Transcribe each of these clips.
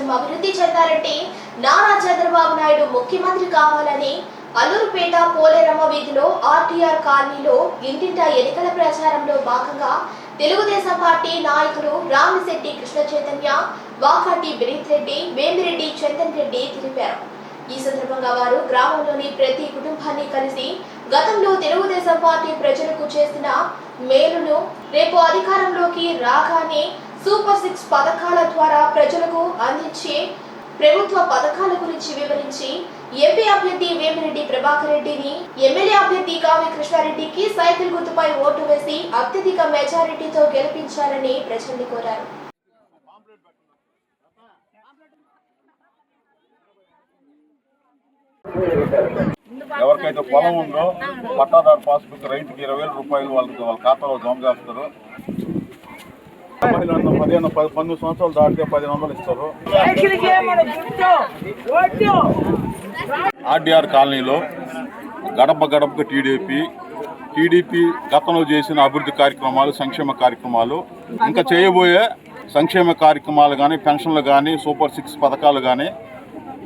రాష్ట్రం అభివృద్ధి చెందాలంటే నారా చంద్రబాబు నాయుడు ముఖ్యమంత్రి కావాలని అల్లూరుపేట పోలేరమ్మ వీధిలో ఆర్టీఆర్ కాలనీలో ఇంటింటా ఎన్నికల ప్రచారంలో భాగంగా తెలుగుదేశం పార్టీ నాయకులు రామిశెట్టి కృష్ణ చైతన్య వాకాటి వినీత్ రెడ్డి వేమిరెడ్డి చందన్ రెడ్డి తెలిపారు. ఈ సందర్భంగా వారు గ్రామంలోని ప్రతి కుటుంబాన్ని కలిసి గతంలో తెలుగుదేశం పార్టీ ప్రజలకు చేసిన మేలును రేపు అధికారంలోకి రాగానే సూపర్ సిక్స్ పథకాల ద్వారా ప్రజలకు అందించే ప్రభుత్వ పథకాల గురించి వివరించి ఎంపీ అభ్యర్థి వేమిరెడ్డి ప్రభాకర్ రెడ్డిని ఎమ్మెల్యే అభ్యర్థి కావి కృష్ణారెడ్డికి సైకిల్ గుర్తుపై ఓటు వేసి అత్యధిక మెజారిటీతో గెలిపించాలని ప్రజల్ని కోరారు. ఎవరికైతే పొలం ఉందో పట్టాదారు పాస్బుక్ రైతుకి ఇరవై వేల రూపాయలు వాళ్ళకి వాళ్ళ ఖాతాలో జమ చేస్తారు. పదిహేను పది పన్నెండు సంవత్సరాలు దాటితే పదిహేను వందలు ఇస్తారు. ఆర్డీఆర్ కాలనీలో గడప గడపకు టీడీపీ టీడీపీ గతంలో చేసిన అభివృద్ధి కార్యక్రమాలు సంక్షేమ కార్యక్రమాలు ఇంకా చేయబోయే సంక్షేమ కార్యక్రమాలు కానీ పెన్షన్లు కానీ సూపర్ సిక్స్ పథకాలు కానీ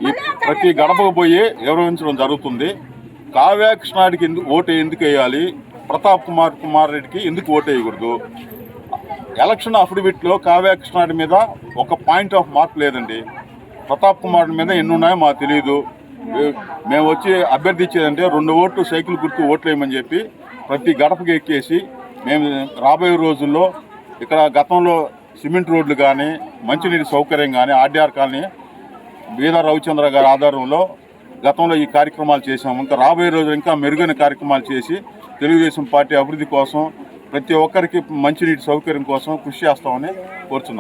ఈ ప్రతి గడపకు పోయి నిర్వహించడం జరుగుతుంది. కావ్య కృష్ణాడికి ఎందుకు ఓటు ఎందుకు వేయాలి? ప్రతాప్ కుమార్ కుమార్ రెడ్డికి ఎందుకు ఓటు వేయకూడదు? ఎలక్షన్ అఫిడవిట్లో కావ్య కృష్ణాడి మీద ఒక పాయింట్ ఆఫ్ మార్క్ లేదండి. ప్రతాప్ కుమార్ మీద ఎన్ని ఉన్నాయో మాకు తెలియదు మేము వచ్చి అభ్యర్థించేదంటే రెండు ఓట్లు సైకిల్ గుర్తు ఓట్లేయమని చెప్పి ప్రతి గడపకి ఎక్కేసి మేము రాబోయే రోజుల్లో ఇక్కడ గతంలో సిమెంట్ రోడ్లు కానీ మంచినీటి సౌకర్యం కానీ ఆర్డీఆర్ కాలనీ బీదా రవిచంద్ర గారి ఆధారంలో గతంలో ఈ కార్యక్రమాలు చేశాము. ఇంకా రాబోయే రోజులు ఇంకా మెరుగైన కార్యక్రమాలు చేసి తెలుగుదేశం పార్టీ అభివృద్ధి కోసం ప్రతి ఒక్కరికి మంచినీటి సౌకర్యం కోసం కృషి చేస్తామని కోరుతున్నాం